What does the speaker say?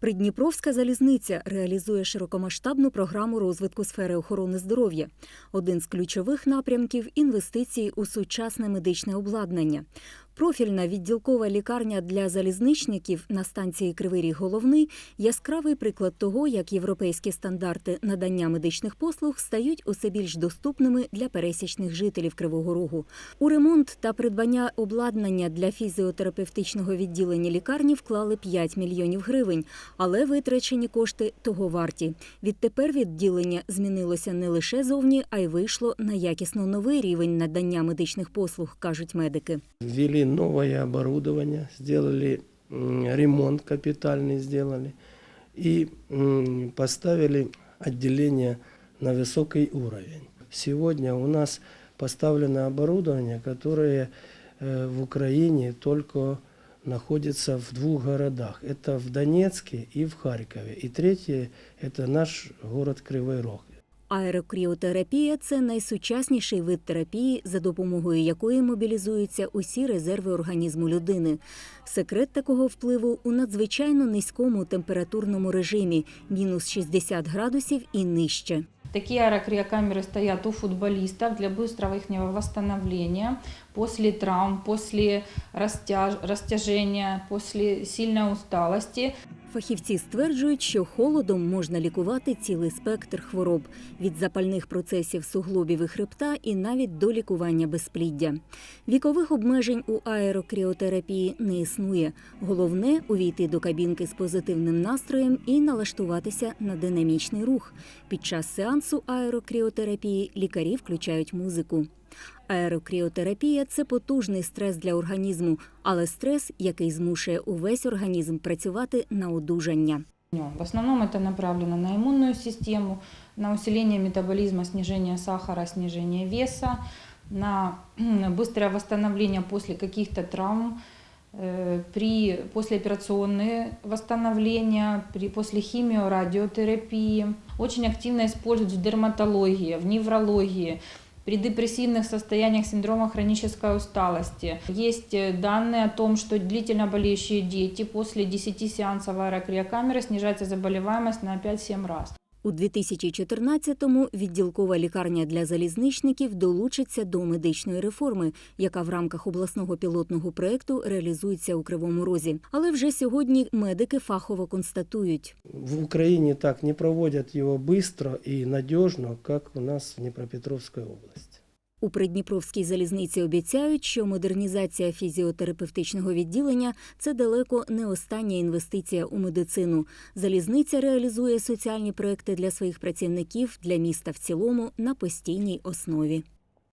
Придніпровська залізниця реалізує широкомасштабну програму розвитку сфери охорони здоров'я. Один з ключових напрямків інвестиції у сучасне медичне обладнання. Профільна відділкова лікарня для залізничників на станції Кривий Ріг Головний яскравий приклад того, як європейські стандарти надання медичних послуг стають усе більш доступними для пересічних жителів Кривого Рогу. У ремонт та придбання обладнання для фізіотерапевтичного відділення лікарні вклали 5 мільйонів гривень, але витрачені кошти того варті. Відтепер відділення змінилося не лише зовні, а й вийшло на якісно новий рівень надання медичних послуг, кажуть медики Ввели новое оборудование, сделали м, ремонт капитальный сделали и м, поставили отделение на высокий уровень. Сегодня у нас поставлено оборудование, которое э, в Украине только находится в двух городах. Это в Донецке и в Харькове. И третье – это наш город Кривой Рог. Аерокріотерапія це найсучасніший вид терапії, за допомогою якої мобілізуються усі резерви організму людини. Секрет такого впливу у надзвичайно низькому температурному режимі мінус 60 градусів і нижче. Такие аэрокриокамеры стоят у футболистов для быстрого их восстановления после травм, после растяж, растяжения, после сильной усталости. Фахівці стверджують, що холодом можна лікувати цілий спектр хвороб від запальних процесів суглобів і хребта і навіть до лікування безпліддя. Вікових обмежень у аерокріотерапії не існує. Головне увійти до кабінки з позитивним настроєм і налаштуватися на динамічний рух. Під час сеансу аерокріотерапії лікарі включають музику. Аерокріотерапія це потужний стрес для організму, але стрес, який змушує увесь організм працювати на одужання. В основном это направлено на иммунную систему, на усиление метаболизма, снижение сахара, снижение веса, на быстрое восстановление после каких-то травм, э, при послеоперационные восстановления, при после химиорадиотерапии. Очень активно используют в дерматологии, в неврологии, При депрессивных состояниях синдрома хронической усталости. Есть э, данные о том, что длительно болеющие дети после 10 сеансов аэрокриокамеры снижается заболеваемость на 5-7 раз. У 2014-му відділкова лікарня для залізничників долучиться до медичної реформи, яка в рамках обласного пілотного проекту реалізується у Кривому Розі. Але вже сьогодні медики фахово констатують. В Україні так не проводять його швидко і надіжно, як у нас в Дніпропетровській области. У Придніпровській залізниці обіцяють, що модернізація фізіотерапевтичного відділення це далеко не остання інвестиція у медицину. Залізниця реалізує соціальні проекти для своїх працівників, для міста в цілому на постійній основі.